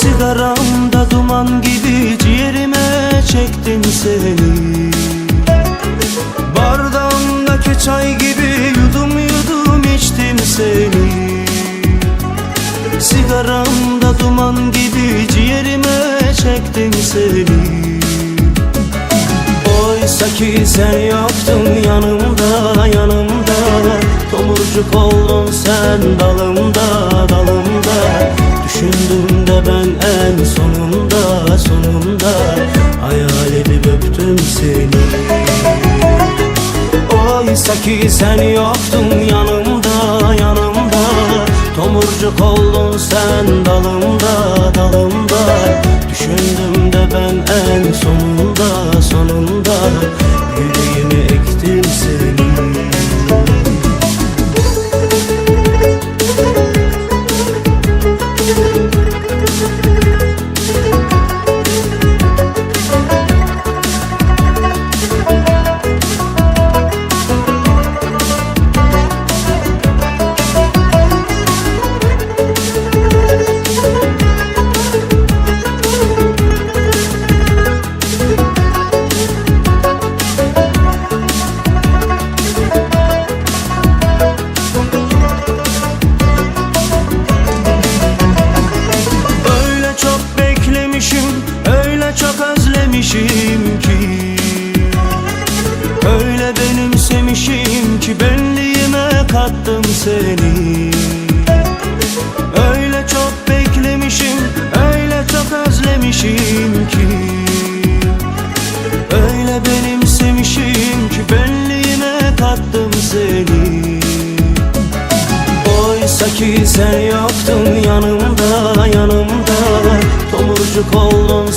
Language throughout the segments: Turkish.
Sigaramda duman gibi ciğerime çektin seni. Bardağımdaki çay gibi yudum yudum içtim seni. Sigaramda duman gibi ciğerime çektin seni. Oysa ki sen yoktun yanımda yanımda. Tomurcuk oldun sen dalımda dalımda. Düşündüm de ben en sonunda sonunda Hayal edip öptüm seni. Oysa ki sen yoktun yanımda yanımda. Tomurcuk oldun sen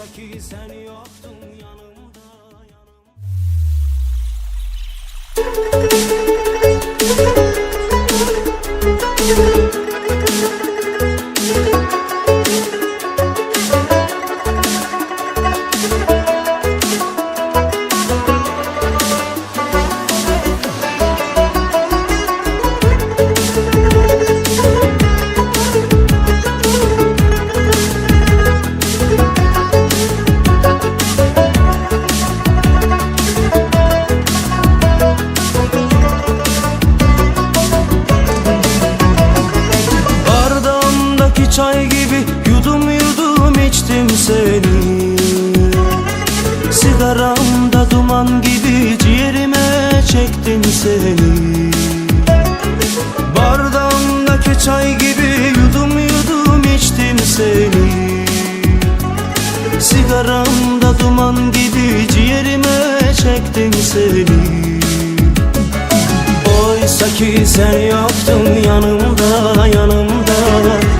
Oysa ki sen yoktun çay gibi yudum yudum içtim seni. Sigaramda duman gibi ciğerime çektin seni. Bardağımdaki çay gibi yudum yudum içtim seni. Sigaramda duman gibi ciğerime çektin seni. Oysa ki sen yoktun yanımda yanımda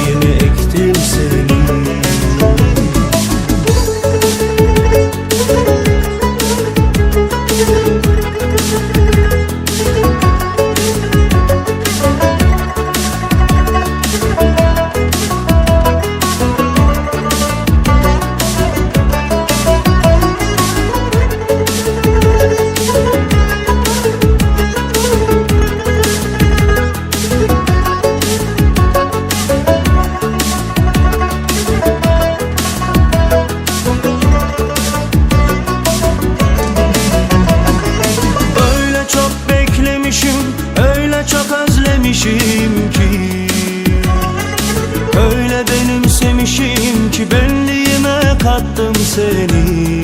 kattım seni.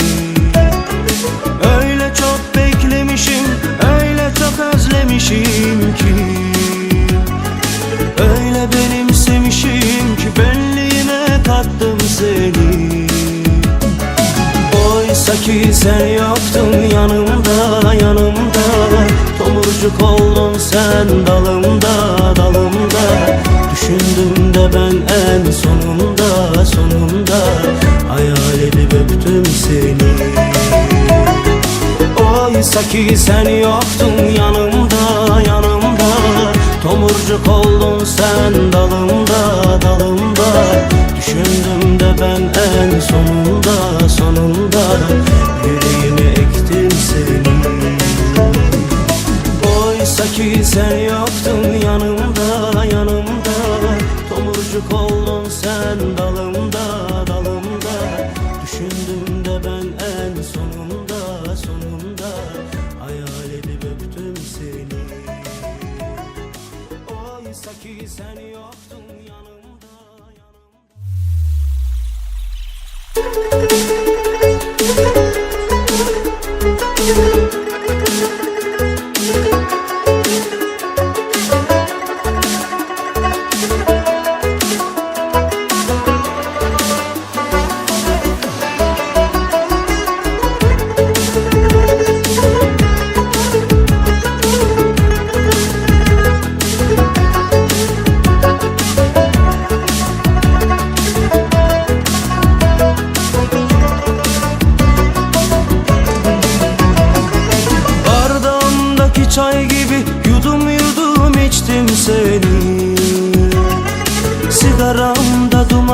Öyle çok beklemişim, öyle çok özlemişim ki. Öyle benimsemişim ki benliğime kattım seni. Oysa ki sen yoktun yanımda yanımda. Tomurcuk oldun sen dalımda dalımda. Düşündüm de ben en sonunda Oysa ki sen yoktun yanımda yanımda. Tomurcuk oldun sen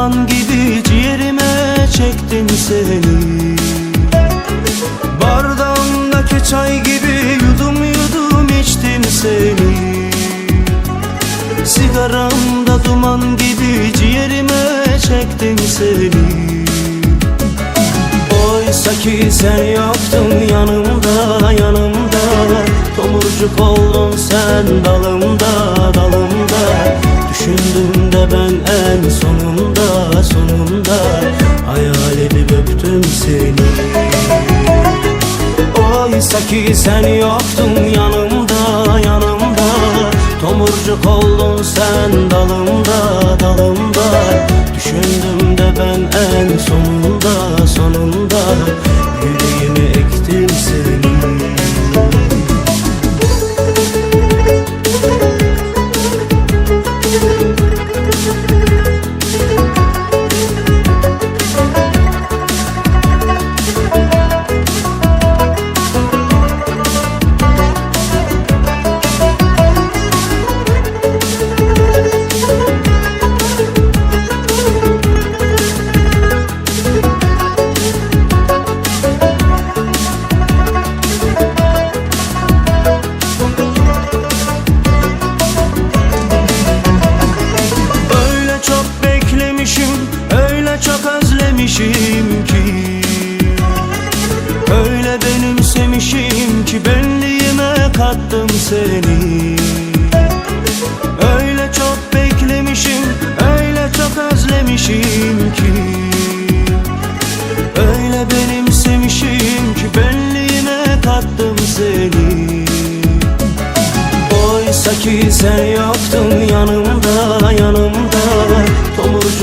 Duman gibi ciğerime çektim seni. Bardağımdaki çay gibi yudum yudum içtim seni. Sigaramda duman gibi ciğerime çektim seni. Oysa ki sen yoktun yanımda yanımda. Tomurcuk oldun sen dalımda dalımda. Düşündüm de ben en sonunda ki sen yoktun yanımda yanımda. Tomurcuk oldun sen dalımda dalımda. Düşündüm de ben en sonunda sonunda özlemişim ki Öyle benimsemişim ki benliğime kattım seni. Öyle çok beklemişim, öyle çok özlemişim ki Öyle benimsemişim ki benliğime kattım seni. Oysa ki sen yoktun yanımda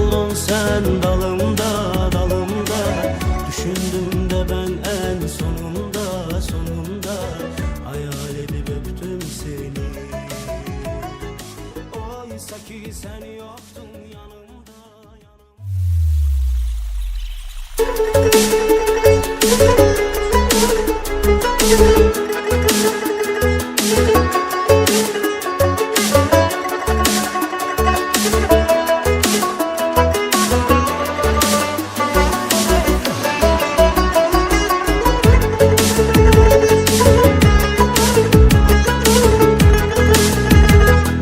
oldun sen dalımda dalımda. Düşündüm de ben en sonunda sonunda. Hayal edip öptüm seni. Oysa ki sen yoktun yanımda, yanımda.